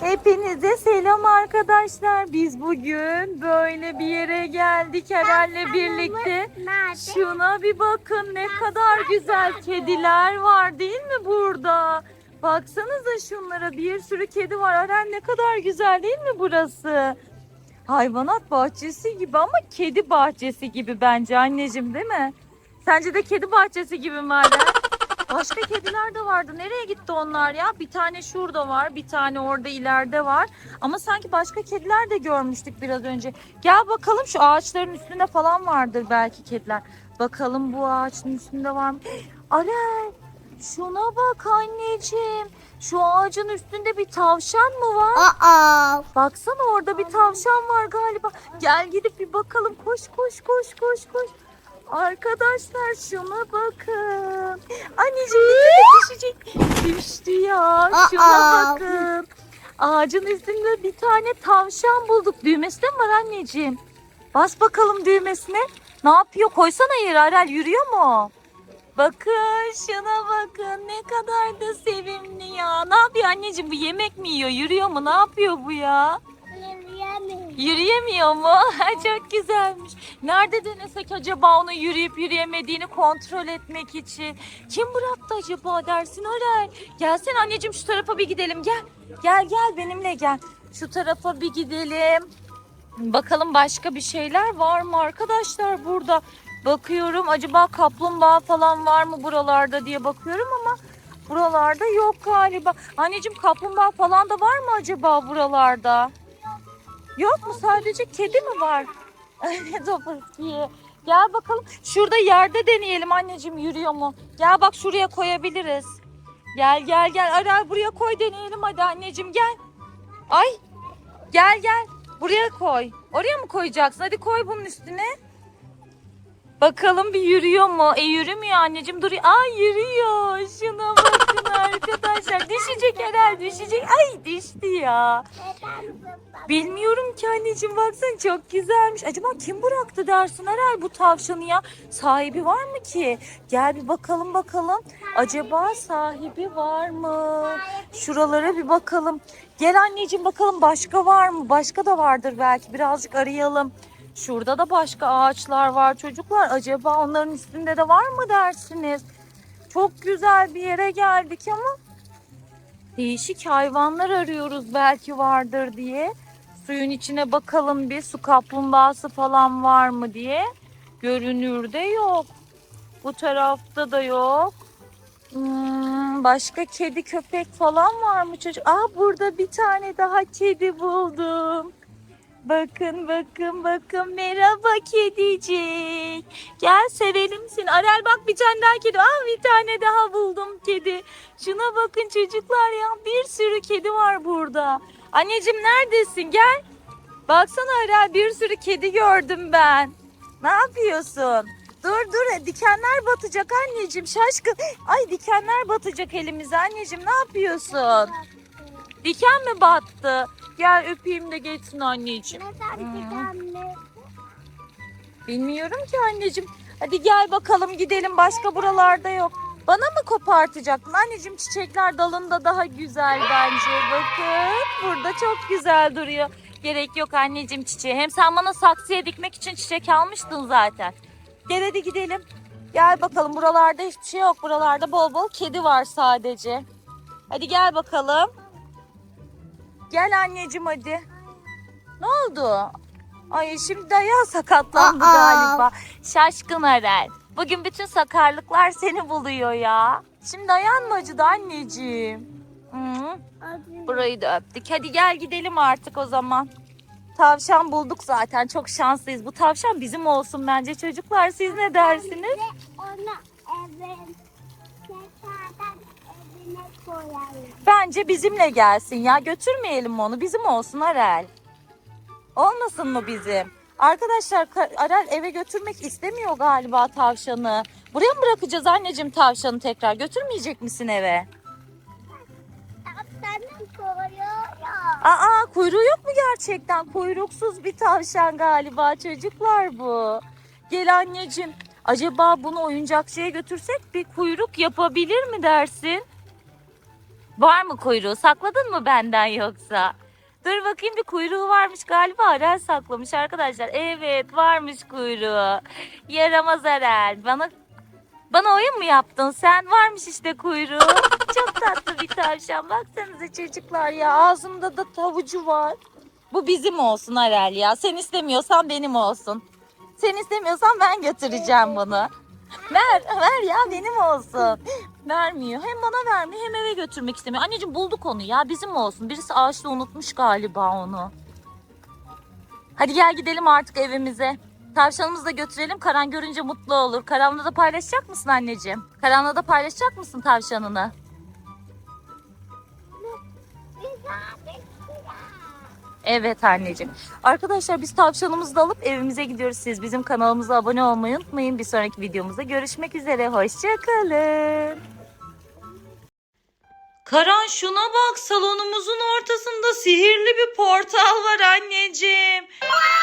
Hepinize selam arkadaşlar. Biz bugün böyle bir yere geldik Herhal'le birlikte. Şuna bir bakın ne kadar güzel kediler var değil mi burada? Baksanıza şunlara bir sürü kedi var. Aren ne kadar güzel değil mi burası? Hayvanat bahçesi gibi ama kedi bahçesi gibi bence anneciğim değil mi? Sence de kedi bahçesi gibi mi Aren? Başka kediler de vardı. Nereye gitti onlar ya? Bir tane şurada var, bir tane orada ileride var. Ama sanki başka kediler de görmüştük biraz önce. Gel bakalım şu ağaçların üstünde falan vardır belki kediler. Bakalım bu ağaçın üstünde var mı? Arel, şuna bak anneciğim. Şu ağacın üstünde bir tavşan mı var? Aa. Baksana orada bir tavşan var galiba. Gel gidip bir bakalım. Koş koş koş koş koş. Arkadaşlar şuna bakın. Anneciğim düşecek. Düştü ya. Şuna Aa. bakın. Ağacın üstünde bir tane tavşan bulduk. Düğmesi de mi var anneciğim? Bas bakalım düğmesine. Ne yapıyor? Koysana yere Arel yürüyor mu? Bakın şuna bakın ne kadar da sevimli ya. Ne yapıyor anneciğim bu yemek mi yiyor? Yürüyor mu? Ne yapıyor bu ya? Yürüyemiyor mu? Çok güzelmiş. Nerede denesek acaba onu yürüyüp yürüyemediğini kontrol etmek için? Kim bıraktı acaba dersin Arel? Gelsin anneciğim şu tarafa bir gidelim gel. Gel gel benimle gel. Şu tarafa bir gidelim. Bakalım başka bir şeyler var mı arkadaşlar burada? Bakıyorum acaba kaplumbağa falan var mı buralarda diye bakıyorum ama buralarda yok galiba. Anneciğim kaplumbağa falan da var mı acaba buralarda? Yok mu sadece kedi mi var? Topaski. Gel bakalım. Şurada yerde deneyelim anneciğim yürüyor mu? Gel bak şuraya koyabiliriz. Gel gel gel. Aral buraya koy deneyelim hadi anneciğim gel. Ay. Gel gel. Buraya koy. Oraya mı koyacaksın? Hadi koy bunun üstüne. Bakalım bir yürüyor mu? E yürümüyor anneciğim. Dur. Ay yürüyor. Şuna bakın arkadaşlar. Düşecek herhalde düşecek. Ay düştü ya. Bilmiyorum ki anneciğim baksana çok güzelmiş. Acaba kim bıraktı dersin herhal bu tavşanı ya? Sahibi var mı ki? Gel bir bakalım bakalım. Acaba sahibi var mı? Şuralara bir bakalım. Gel anneciğim bakalım başka var mı? Başka da vardır belki birazcık arayalım. Şurada da başka ağaçlar var çocuklar. Acaba onların üstünde de var mı dersiniz? Çok güzel bir yere geldik ama değişik hayvanlar arıyoruz belki vardır diye. Suyun içine bakalım bir su kaplumbağası falan var mı diye. Görünürde yok. Bu tarafta da yok. Hmm, başka kedi köpek falan var mı çocuk? Aa burada bir tane daha kedi buldum. Bakın bakın bakın merhaba kedicik. Gel sevelim seni. Arel bak bir tane daha kedi. Aa bir tane daha buldum kedi. Şuna bakın çocuklar ya bir sürü kedi var burada. Anneciğim neredesin gel. Baksana Arel bir sürü kedi gördüm ben. Ne yapıyorsun? Dur dur dikenler batacak anneciğim şaşkın. Ay dikenler batacak elimize anneciğim ne yapıyorsun? Diken mi battı? Gel öpeyim de geçsin anneciğim. Bilmiyorum ki anneciğim. Hadi gel bakalım gidelim başka buralarda yok. Bana mı kopartacaktın? Anneciğim çiçekler dalında daha güzel bence. Bakın burada çok güzel duruyor. Gerek yok anneciğim çiçeği. Hem sen bana saksıya dikmek için çiçek almıştın zaten. Gel hadi gidelim. Gel bakalım buralarda hiçbir şey yok. Buralarda bol bol kedi var sadece. Hadi gel bakalım. Gel anneciğim hadi. Ne oldu? Ay şimdi ayağı sakatlandı Aa. galiba. Şaşkın Arel. Bugün bütün sakarlıklar seni buluyor ya. Şimdi ayağın mı acıdı anneciğim? Hı, burayı da öptük. Hadi gel gidelim artık o zaman. Tavşan bulduk zaten. Çok şanslıyız. Bu tavşan bizim olsun bence çocuklar. Siz ne dersiniz? Evine koyalım. Bence bizimle gelsin ya. Götürmeyelim onu. Bizim olsun Arel. Olmasın mı bizim? Arkadaşlar Ka- Arel eve götürmek istemiyor galiba tavşanı. Buraya mı bırakacağız anneciğim tavşanı tekrar? Götürmeyecek misin eve? Aa kuyruğu yok mu gerçekten? Kuyruksuz bir tavşan galiba çocuklar bu. Gel anneciğim. Acaba bunu oyuncakçıya götürsek bir kuyruk yapabilir mi dersin? Var mı kuyruğu? Sakladın mı benden yoksa? Dur bakayım bir kuyruğu varmış galiba Arel saklamış arkadaşlar. Evet varmış kuyruğu. Yaramaz Arel. Bana bana oyun mu yaptın sen? Varmış işte kuyruğu. Çok tatlı bir tavşan. Baksanıza çocuklar ya. Ağzımda da tavucu var. Bu bizim olsun Arel ya. Sen istemiyorsan benim olsun. Sen istemiyorsan ben götüreceğim bunu. Ver, ver ya benim olsun. Vermiyor. Hem bana vermiyor hem eve götürmek istemiyor. Anneciğim bulduk onu ya bizim olsun. Birisi ağaçta unutmuş galiba onu. Hadi gel gidelim artık evimize. Tavşanımızı da götürelim. Karan görünce mutlu olur. Karan'la da paylaşacak mısın anneciğim? Karan'la da paylaşacak mısın tavşanını? Evet anneciğim. Arkadaşlar biz tavşanımızı da alıp evimize gidiyoruz. Siz bizim kanalımıza abone olmayı unutmayın. Bir sonraki videomuzda görüşmek üzere. Hoşçakalın. Karan şuna bak salonumuzun ortasında sihirli bir portal var anneciğim.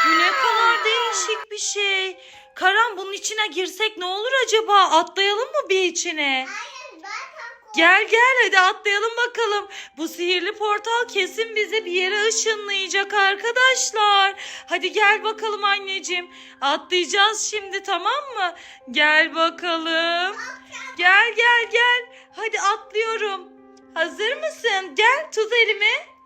Bu ne kadar değişik bir şey. Karan bunun içine girsek ne olur acaba? Atlayalım mı bir içine? Gel gel hadi atlayalım bakalım. Bu sihirli portal kesin bizi bir yere ışınlayacak arkadaşlar. Hadi gel bakalım anneciğim. Atlayacağız şimdi tamam mı? Gel bakalım. Gel gel gel. Hadi atlıyorum. Hazır mısın? Gel tut elimi.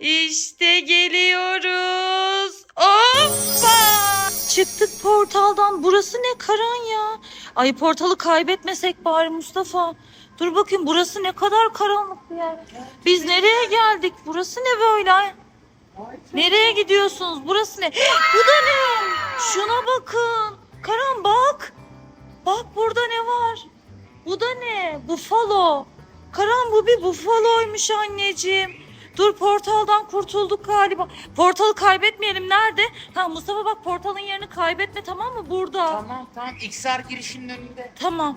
İşte geliyoruz. Hoppa! Çıktık portaldan. Burası ne karan ya? Ay portalı kaybetmesek bari Mustafa. Dur bakayım burası ne kadar karanlık bir yer. Biz nereye geldik? Burası ne böyle? Nereye gidiyorsunuz? Burası ne? Bu da ne? Şuna bakın. Karan bak. Bak burada ne var? Bu da ne? Bufalo. Karan bu bir bufaloymuş anneciğim. Dur portaldan kurtulduk galiba. Portalı kaybetmeyelim. Nerede? Ha Mustafa bak portalın yerini kaybetme tamam mı? Burada. Tamam tamam XR girişinin önünde. Tamam.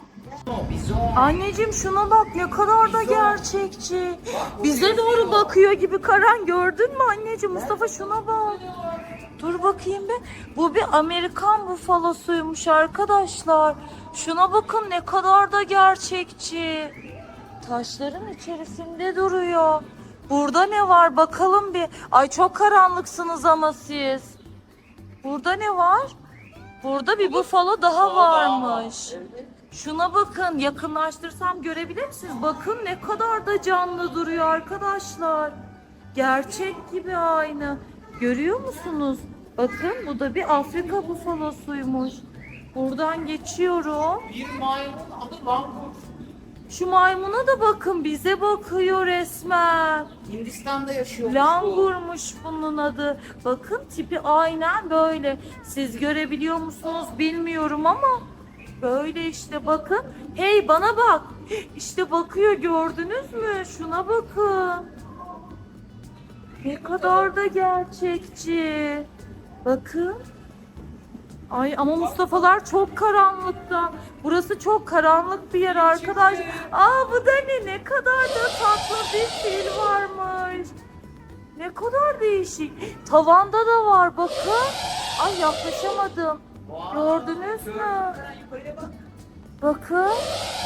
Anneciğim şuna bak ne kadar da gerçekçi. Bize doğru bakıyor gibi Karan gördün mü anneciğim? Mustafa şuna bak. Dur bakayım bir. Bu bir Amerikan bufalosuymuş arkadaşlar. Şuna bakın ne kadar da gerçekçi. Taşların içerisinde duruyor. Burada ne var bakalım bir. Ay çok karanlıksınız ama siz. Burada ne var? Burada bir bufalo daha varmış. Şuna bakın yakınlaştırsam görebilir misiniz? Bakın ne kadar da canlı duruyor arkadaşlar. Gerçek gibi aynı. Görüyor musunuz? Bakın bu da bir Afrika bufalosuymuş. Buradan geçiyorum. Bir maymun adı Langur. Şu maymuna da bakın bize bakıyor resmen. Hindistan'da yaşıyor. Langurmuş bunun adı. Bakın tipi aynen böyle. Siz görebiliyor musunuz bilmiyorum ama böyle işte bakın. Hey bana bak. İşte bakıyor gördünüz mü? Şuna bakın. Ne kadar da gerçekçi. Bakın. Ay ama Mustafa'lar çok karanlıkta. Burası çok karanlık bir yer arkadaş. Aa bu da ne? Ne kadar da tatlı bir fil varmış. Ne kadar değişik. Tavanda da var bakın. Ay yaklaşamadım. Gördünüz mü? Bakın.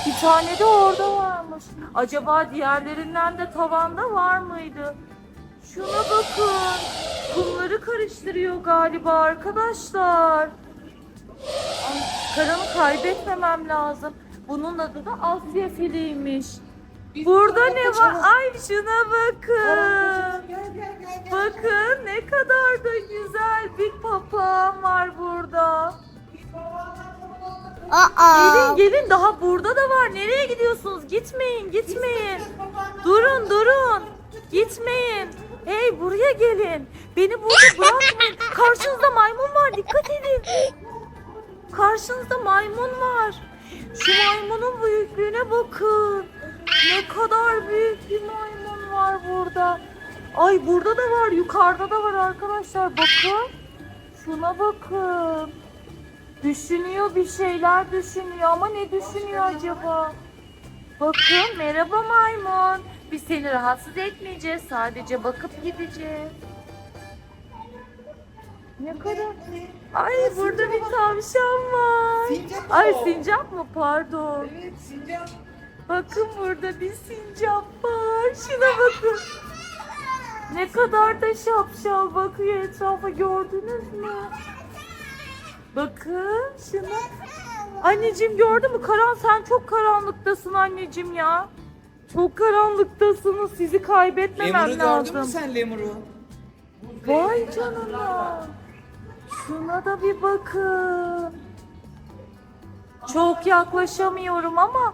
Bir tane de orada varmış. Acaba diğerlerinden de tavanda var mıydı? Şuna bakın. Kumları karıştırıyor galiba arkadaşlar. Ay, Karanı kaybetmemem lazım. Bunun adı da Asya filiymiş. Burada ne var? Ay şuna bakın. Bakın ne kadar da güzel bir papağan var burada. Gelin gelin daha burada da var. Nereye gidiyorsunuz? Gitmeyin gitmeyin. Durun durun. Gitmeyin. Hey buraya gelin. Beni burada bırakmayın. Karşınızda maymun var. Dikkat edin. Karşınızda maymun var. Şu maymunun büyüklüğüne bakın. Ne kadar büyük bir maymun var burada. Ay burada da var. Yukarıda da var arkadaşlar. Bakın. Şuna bakın. Düşünüyor bir şeyler düşünüyor ama ne düşünüyor acaba? Bakın merhaba maymun. Biz seni rahatsız etmeyeceğiz. Sadece bakıp gideceğiz. Ne kadar... Ay burada bir tavşan var. Sincap Ay o. sincap mı? Pardon. Evet sincap. Bakın burada bir sincap var. Şuna bakın. Ne kadar da şapşal bakıyor etrafa gördünüz mü? Bakın şuna. Anneciğim gördün mü? Karan sen çok karanlıktasın anneciğim ya. Çok karanlıktasınız. Sizi kaybetmemem lazım. sen lemuru? Vay canına. Şuna da bir bakın. Çok yaklaşamıyorum ama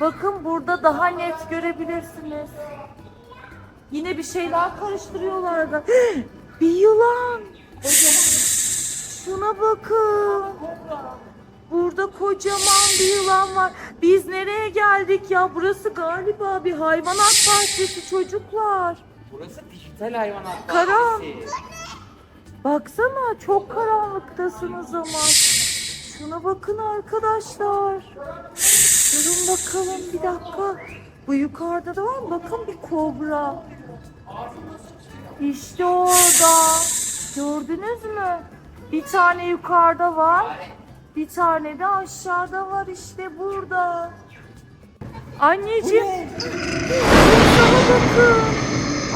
bakın burada daha net görebilirsiniz. Yine bir şeyler karıştırıyorlar da. bir yılan. Şuna bakın. Burada kocaman bir yılan var. Biz nereye geldik ya? Burası galiba bir hayvanat bahçesi çocuklar. Burası dijital hayvanat Karan. Baksana çok karanlıktasınız ama. Şuna bakın arkadaşlar. Durun bakalım bir dakika. Bu yukarıda da var mı? Bakın bir kobra. İşte orada. Gördünüz mü? Bir tane yukarıda var. Bir tane de aşağıda var işte burada. Anneciğim. Timsaha bakın.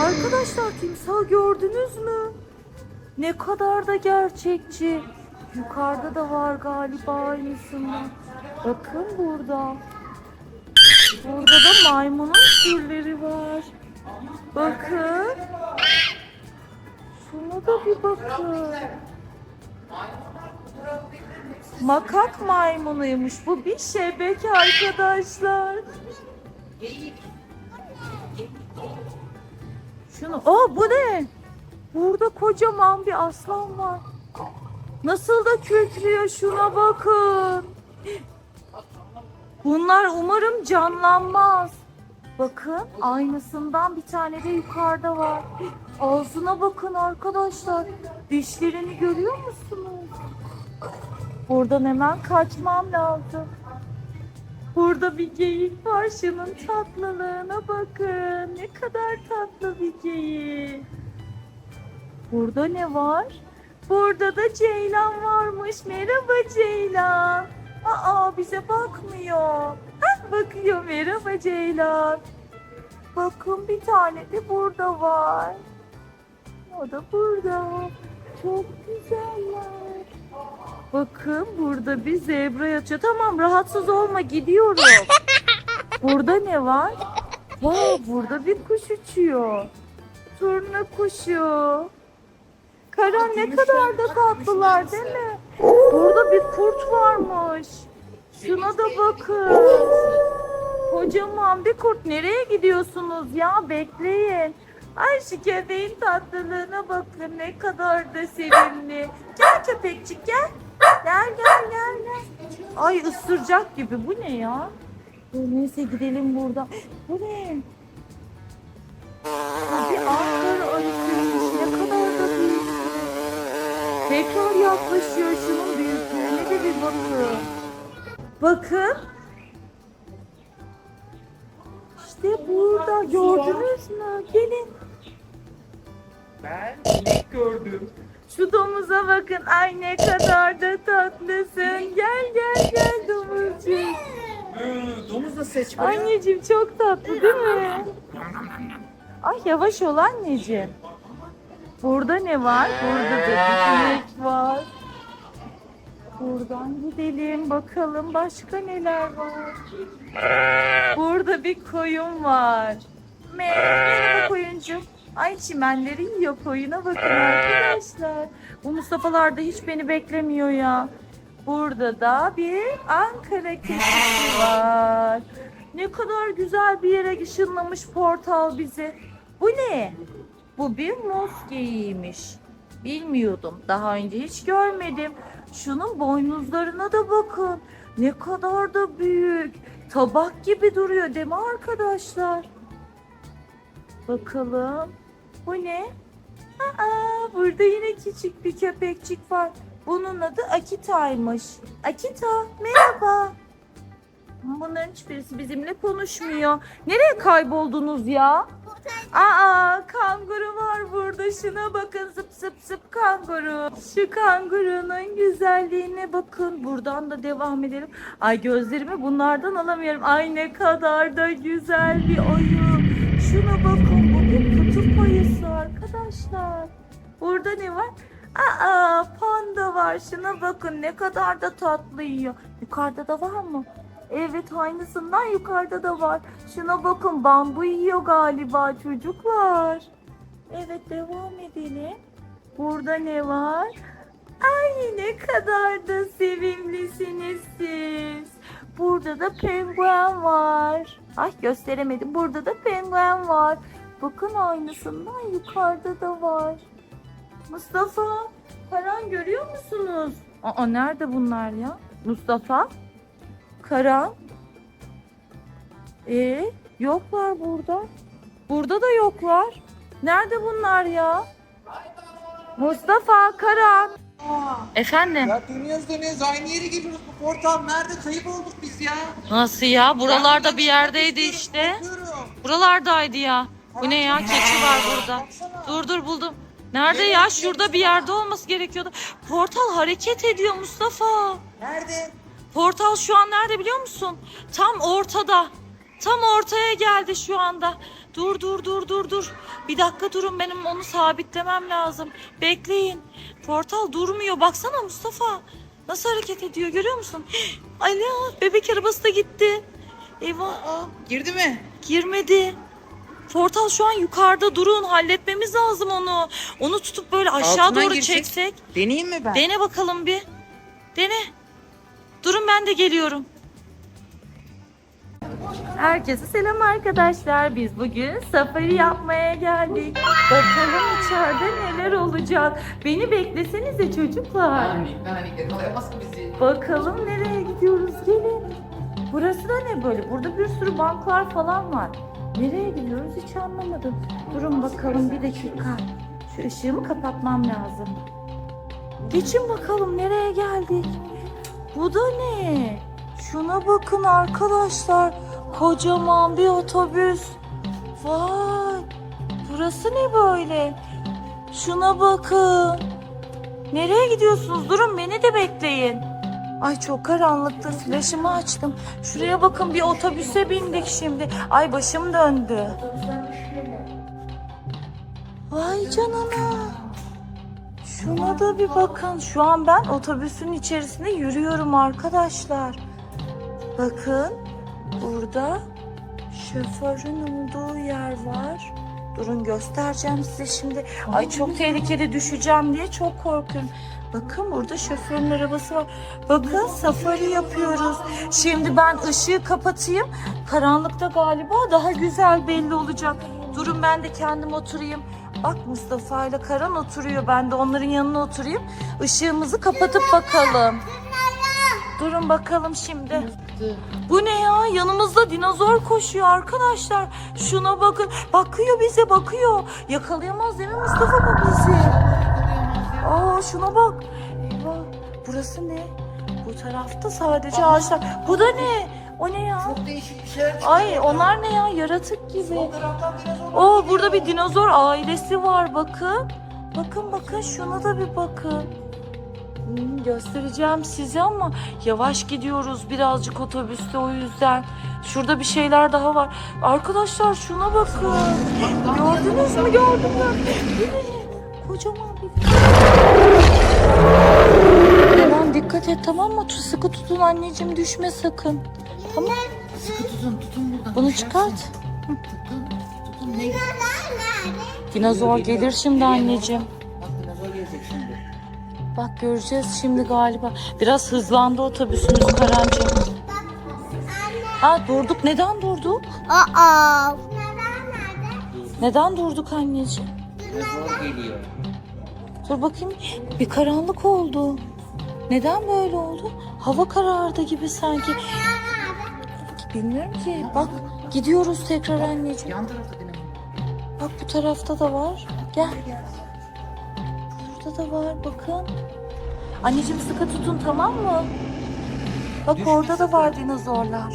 Arkadaşlar timsahı gördünüz mü? Ne kadar da gerçekçi. Yukarıda da var galiba aynısından. Bakın burada. Burada da maymunun tüyleri var. Bakın. Şuna da bir bakın. Makak maymunuymuş. Bu bir şebek arkadaşlar. Şunu. Aa bu ne? Burada kocaman bir aslan var. Nasıl da kükrüyor şuna bakın. Bunlar umarım canlanmaz. Bakın aynısından bir tane de yukarıda var. Ağzına bakın arkadaşlar. Dişlerini görüyor musunuz? Buradan hemen kaçmam lazım. Burada bir geyik var. Şunun tatlılığına bakın. Ne kadar tatlı bir geyik. Burada ne var? Burada da Ceylan varmış. Merhaba Ceylan. Aa bize bakmıyor. Hah, bakıyor. Merhaba Ceylan. Bakın bir tane de burada var. O da burada. Çok güzeller. Bakın burada bir zebra yatıyor. Tamam rahatsız olma gidiyorum. Burada ne var? Vay burada bir kuş uçuyor. Turna kuşu. Karan ne kadar da tatlılar değil mi? Burada bir kurt varmış. Şuna da bakın. Kocaman bir kurt. Nereye gidiyorsunuz ya? Bekleyin. Ay şu köpeğin tatlılığına bakın. Ne kadar da sevimli. Gel köpekçik gel. Gel gel gel gel. Ay ısıracak gibi. Bu ne ya? Neyse gidelim burada. Bu ne? Bir Ankara Tekrar yaklaşıyor şunun büyüklüğüne de bir bakın. Bakın. İşte burada gördünüz mü? Gelin. Ben inek gördüm. Şu domuza bakın. Ay ne kadar da tatlısın. Gel gel gel domuzcuk. Ee, domuz da seç. Anneciğim çok tatlı değil mi? Ay yavaş ol anneciğim. Burada ne var? Burada da bir inek var. Buradan gidelim bakalım başka neler var. Burada bir koyun var. Merhaba koyuncuk. Ay çimenleri yiyor koyuna bakın arkadaşlar. Bu Mustafa'lar da hiç beni beklemiyor ya. Burada da bir Ankara keçisi var. Ne kadar güzel bir yere ışınlamış portal bizi. Bu ne? Bu bir moskeyiymiş. Bilmiyordum. Daha önce hiç görmedim. Şunun boynuzlarına da bakın. Ne kadar da büyük. Tabak gibi duruyor değil mi arkadaşlar? Bakalım. Bu ne? Aa, burada yine küçük bir köpekçik var. Bunun adı Akita'ymış. Akita merhaba. Bunların hiçbirisi bizimle konuşmuyor. Nereye kayboldunuz ya? Aa kanguru var burada. Şuna bakın zıp zıp zıp kanguru. Şu kangurunun güzelliğine bakın. Buradan da devam edelim. Ay gözlerimi bunlardan alamıyorum. Ay ne kadar da güzel bir oyun. Şuna bakın bu bir kutup ayısı arkadaşlar. Burada ne var? Aa panda var. Şuna bakın ne kadar da tatlı yiyor. Yukarıda da var mı? Evet aynısından yukarıda da var. Şuna bakın bambu yiyor galiba çocuklar. Evet devam edelim. Burada ne var? Ay ne kadar da sevimlisiniz siz. Burada da penguen var. Ay gösteremedim. Burada da penguen var. Bakın aynısından yukarıda da var. Mustafa, Karan görüyor musunuz? Aa nerede bunlar ya? Mustafa, Karan. Ee, yoklar burada. Burada da yoklar. Nerede bunlar ya? Mustafa, Karan. Efendim? Ya dönüyoruz dönüyoruz aynı yere geliyoruz. Bu portal nerede? Kayıp olduk biz ya. Nasıl ya? Buralarda bir yerdeydi işte. Buralardaydı ya. Bu ne ya? Keçi var burada. Dur dur buldum. Nerede ya? Şurada bir yerde olması gerekiyordu. Portal hareket ediyor Mustafa. Nerede? Portal şu an nerede biliyor musun? Tam ortada. Tam ortaya geldi şu anda. Dur dur dur dur dur. Bir dakika durun benim onu sabitlemem lazım. Bekleyin. Portal durmuyor. Baksana Mustafa. Nasıl hareket ediyor görüyor musun? Ay ya bebek arabası da gitti. Eyvah. Aa, girdi mi? Girmedi. Portal şu an yukarıda durun. Halletmemiz lazım onu. Onu tutup böyle aşağı Altından doğru girsek. çeksek. Deneyeyim mi ben? Dene bakalım bir. Dene. Durun ben de geliyorum. Herkese selam arkadaşlar. Biz bugün safari yapmaya geldik. Bakalım içeride neler olacak. Beni beklesenize çocuklar. Bakalım nereye gidiyoruz gelin. Burası da ne böyle? Burada bir sürü banklar falan var. Nereye gidiyoruz hiç anlamadım. Durun bakalım bir dakika. Şu ışığımı kapatmam lazım. Geçin bakalım nereye geldik. Bu da ne? Şuna bakın arkadaşlar. Kocaman bir otobüs. Vay. Burası ne böyle? Şuna bakın. Nereye gidiyorsunuz? Durun beni de bekleyin. Ay çok karanlıktı. Flaşımı açtım. Şuraya bakın bir otobüse bindik şimdi. Ay başım döndü. Vay canına. Şuna da bir bakın. Şu an ben otobüsün içerisinde yürüyorum arkadaşlar. Bakın burada şoförün olduğu yer var. Durun göstereceğim size şimdi. Ay çok tehlikeli düşeceğim diye çok korkuyorum. Bakın burada şoförün arabası var. Bakın safari yapıyoruz. Şimdi ben ışığı kapatayım. Karanlıkta galiba daha güzel belli olacak. Durun ben de kendim oturayım. Bak Mustafa ile Karan oturuyor. Ben de onların yanına oturayım. Işığımızı kapatıp bakalım. Durun bakalım şimdi. Bu ne ya? Yanımızda dinozor koşuyor arkadaşlar. Şuna bakın. Bakıyor bize bakıyor. Yakalayamaz değil mi Mustafa bu bizi? Aa şuna bak. Eyvah. Burası ne? Bu tarafta sadece ağaçlar. Bu da ne? O ne ya? Çok değişik bir şeyler. Ay onlar ne ya? Yaratık gibi. Sol taraftan dinozor Oo burada bir dinozor ailesi var bakın. Bakın bakın şuna da bir bakın. Hmm, göstereceğim size ama yavaş gidiyoruz birazcık otobüste o yüzden. Şurada bir şeyler daha var. Arkadaşlar şuna bakın. Gördünüz mü? Bu ne? Kocaman bir Levan dikkat et tamam mı? Sıkı tutun anneciğim düşme sakın. Tamam. Sıkı tutun tutun buradan. Bunu çıkart. Tutun. Dinozor gelir şimdi anneciğim. Bak dinozor gelecek şimdi. Bak göreceğiz şimdi galiba. Biraz hızlandı otobüsümüz Karancığım. Ha durduk. Neden durduk? Aa. Neden nerede? Neden durduk anneciğim? Dinozor geliyor. Dur bakayım. Bir karanlık oldu. Neden böyle oldu? Hava karardı gibi sanki. Bilmiyorum ki. Bak gidiyoruz tekrar anneciğim. Yan tarafta. Bak bu tarafta da var. Gel. Burada da var bakın. Anneciğim sıkı tutun tamam mı? Bak orada da var dinozorlar.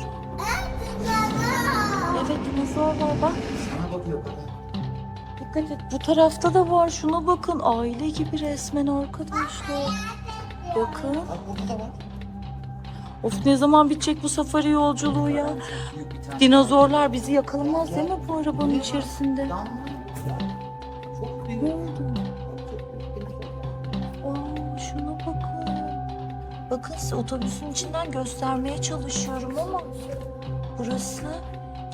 Evet dinozor var bak. Sana bakıyor kadın. Evet bu tarafta da var. Şuna bakın. Aile gibi resmen arkadaşlar. Bakın. Bak burada da var. Of ne zaman bitecek bu safari yolculuğu ya? Dinozorlar bizi yakalamaz değil mi bu arabanın içerisinde? Ne şuna bakın. Bakın size otobüsün içinden göstermeye çalışıyorum ama burası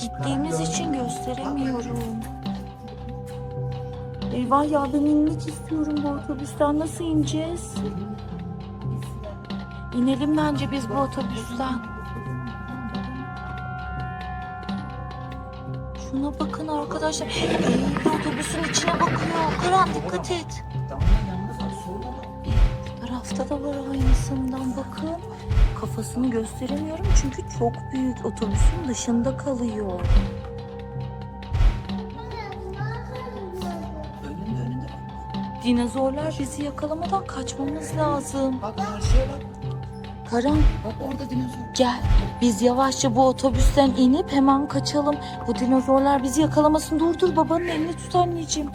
gittiğimiz için gösteremiyorum. Eyvah ya ben inmek istiyorum bu otobüsten. Nasıl ineceğiz? İnelim bence biz bu otobüsten. Şuna bakın arkadaşlar. Eyvah otobüsün içine bakıyor. Karan dikkat et. Bu tarafta da var aynısından bakın. Kafasını gösteremiyorum çünkü çok büyük. Otobüsün dışında kalıyor. Dinozorlar bizi yakalamadan kaçmamız lazım. Bak karşıya bak. Karan Bak orada dinozor. gel. Biz yavaşça bu otobüsten inip hemen kaçalım. Bu dinozorlar bizi yakalamasın. Dur dur babanın elini tut anneciğim.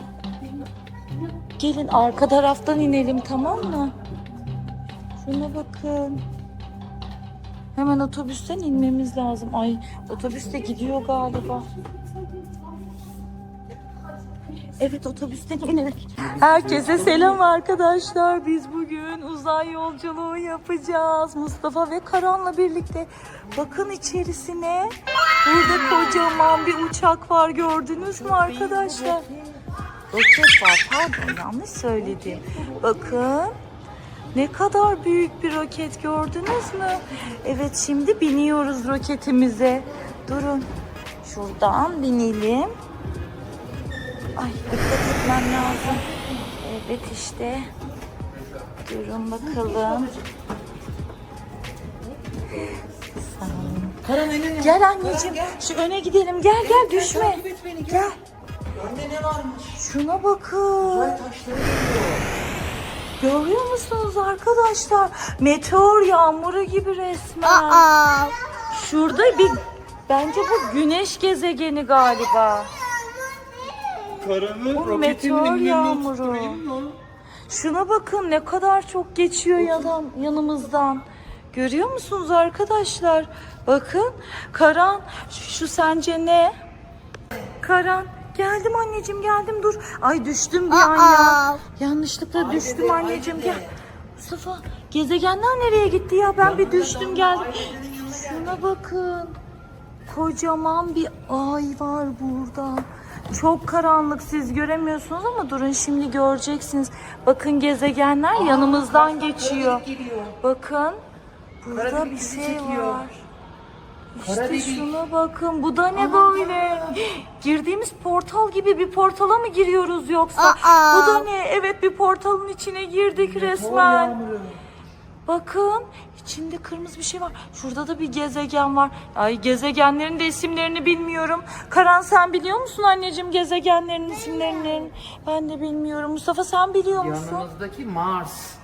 Gelin arka taraftan inelim tamam mı? Şuna bakın. Hemen otobüsten inmemiz lazım. Ay otobüs de gidiyor galiba. Evet otobüsten inelim. Herkese selam arkadaşlar. Biz bugün uzay yolculuğu yapacağız. Mustafa ve Karan'la birlikte. Bakın içerisine. Burada kocaman bir uçak var gördünüz mü arkadaşlar? Roket var pardon yanlış söyledim. Bakın. Ne kadar büyük bir roket gördünüz mü? Evet şimdi biniyoruz roketimize. Durun. Şuradan binelim. Ay dikkat etmem lazım. Evet işte. Durun bakalım. Sağ olun. Karan önüne. Gel anneciğim. Şu öne gidelim. Gel gel düşme. Takip et beni gel. Gel. Önde ne varmış? Şuna bakın. Uzay taşları geliyor. Görüyor musunuz arkadaşlar? Meteor yağmuru gibi resmen. Aa. Şurada bir bence bu güneş gezegeni galiba. Karanın Bu meteor yağmuru. Şuna bakın ne kadar çok geçiyor yanım, yanımızdan. Görüyor musunuz arkadaşlar? Bakın Karan şu, şu sence ne? Karan geldim anneciğim geldim dur. Ay düştüm bir an ya. Yanlışlıkla düştüm anneciğim gel. Mustafa gezegenler nereye gitti ya? Ben bir düştüm geldim. Şuna bakın. Kocaman bir ay var burada. Çok karanlık siz göremiyorsunuz ama durun şimdi göreceksiniz. Bakın gezegenler yanımızdan geçiyor. Bakın burada Kara bir şey çekiyor. var. İşte şuna bakın. Bu da ne böyle? Girdiğimiz portal gibi bir portala mı giriyoruz yoksa? Aa. Bu da ne? Evet bir portalın içine girdik resmen. Bakın içinde kırmızı bir şey var. Şurada da bir gezegen var. Ay gezegenlerin de isimlerini bilmiyorum. Karan sen biliyor musun anneciğim gezegenlerin isimlerini? Ben de bilmiyorum. Mustafa sen biliyor musun? Yanımızdaki Mars.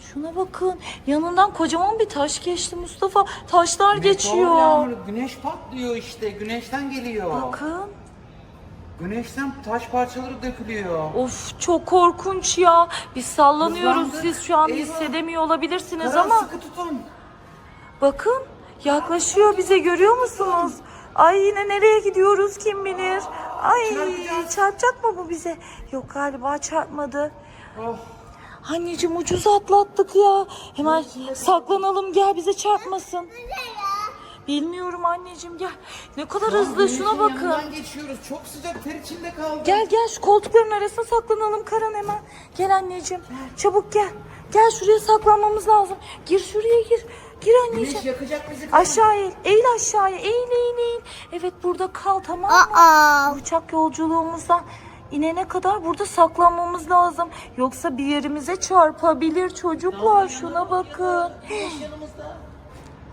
Şuna bakın. Yanından kocaman bir taş geçti Mustafa. Taşlar Meteor geçiyor. yağmuru, Güneş patlıyor işte. Güneşten geliyor. Bakın. Güneşten taş parçaları dökülüyor. Of çok korkunç ya. Biz sallanıyoruz. Hızlandık. Siz şu an Eyvah. hissedemiyor olabilirsiniz Karan ama sıkı tutun. bakın yaklaşıyor bize görüyor musunuz? Ay yine nereye gidiyoruz kim bilir. Ay Çarpacağız. çarpacak mı bu bize? Yok galiba çarpmadı. Oh. Anneciğim ucuz atlattık ya. Hemen saklanalım gel bize çarpmasın. Bilmiyorum anneciğim gel. Ne kadar hızlı şuna bakın. yanından geçiyoruz. Çok sıcak ter içinde kaldık. Gel gel şu koltukların arasına saklanalım Karan hemen. Gel anneciğim. Çabuk gel. Gel şuraya saklanmamız lazım. Gir şuraya gir. Gir Güneş anneciğim. yakacak bizi. Karan. Aşağı eğil. Eğil aşağıya. Eğil eğil eğil. Evet burada kal tamam mı? Aa. Uçak yolculuğumuzdan inene kadar burada saklanmamız lazım. Yoksa bir yerimize çarpabilir çocuklar. Şuna bakın.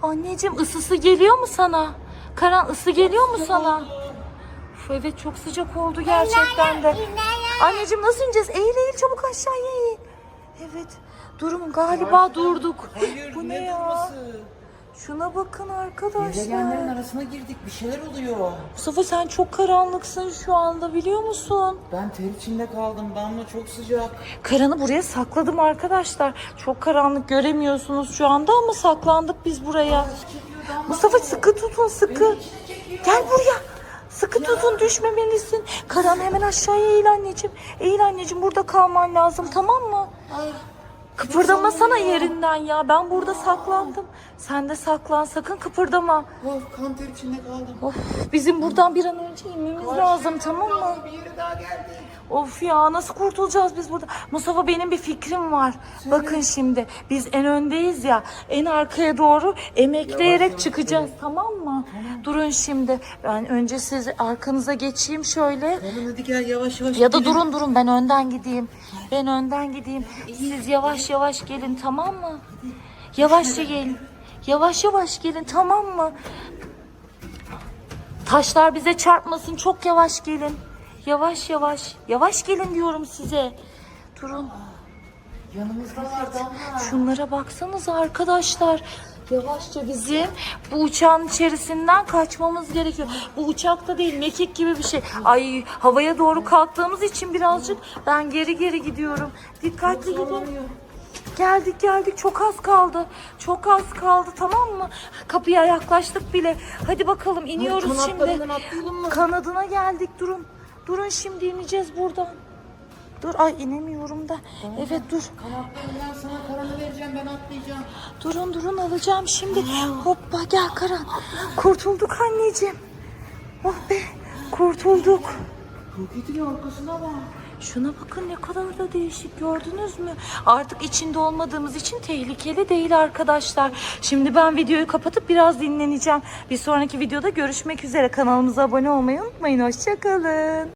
Anneciğim ısısı geliyor mu sana? Karan ısı geliyor mu sana? Uf, evet çok sıcak oldu gerçekten de. Anneciğim nasıl ineceğiz? Eğil eğil çabuk aşağıya eğil. Evet. Durun galiba durduk. Hayır Bu ne, ne ya? durması? Şuna bakın Gezegenlerin arkadaşlar. arasına girdik. Bir şeyler oluyor. Mustafa sen çok karanlıksın şu anda biliyor musun? Ben ter içinde kaldım. Damla çok sıcak. Karan'ı buraya sakladım arkadaşlar. Çok karanlık göremiyorsunuz şu anda ama saklandık biz buraya. Mustafa sıkı tutun sıkı. Gel buraya. Sıkı tutun düşmemelisin. Karan hemen aşağıya eğil anneciğim. Eğil anneciğim burada kalman lazım tamam mı? Kıpırdamasana yerinden ya. Ben burada saklandım. Sen de saklan sakın kıpırdama. Of kan ter içinde kaldım. Of bizim buradan bir an önce inmemiz lazım tamam mı? Bir yere daha geldik. Of ya nasıl kurtulacağız biz burada? Mustafa benim bir fikrim var. Bakın şimdi biz en öndeyiz ya. En arkaya doğru emekleyerek çıkacağız tamam mı? Durun şimdi. Ben önce siz arkanıza geçeyim şöyle. Tamam hadi gel yavaş yavaş. Ya da gidelim. durun durun ben önden gideyim. Ben önden gideyim. Siz yavaş yavaş gelin tamam mı? Yavaşça gelin. Yavaş yavaş gelin tamam mı? Taşlar bize çarpmasın çok yavaş gelin. Yavaş yavaş. Yavaş gelin diyorum size. Durun. Yanımızda var Damla. Şunlara baksanıza arkadaşlar. Yavaşça bizim bu uçağın içerisinden kaçmamız gerekiyor. Bu uçakta değil mekik gibi bir şey. Ay havaya doğru kalktığımız için birazcık ben geri geri gidiyorum. Dikkatli gidin. Geldik geldik çok az kaldı. Çok az kaldı tamam mı? Kapıya yaklaştık bile. Hadi bakalım iniyoruz şimdi. Kanadına geldik durun. Durun şimdi ineceğiz buradan. Dur ay inemiyorum da. Evet dur. Kanatlarından sana karanı vereceğim ben atlayacağım. Durun durun alacağım şimdi. Hoppa gel Karan. Kurtulduk anneciğim. Oh be kurtulduk. Roketin arkasına bak. Şuna bakın ne kadar da değişik gördünüz mü? Artık içinde olmadığımız için tehlikeli değil arkadaşlar. Şimdi ben videoyu kapatıp biraz dinleneceğim. Bir sonraki videoda görüşmek üzere. Kanalımıza abone olmayı unutmayın. Hoşçakalın.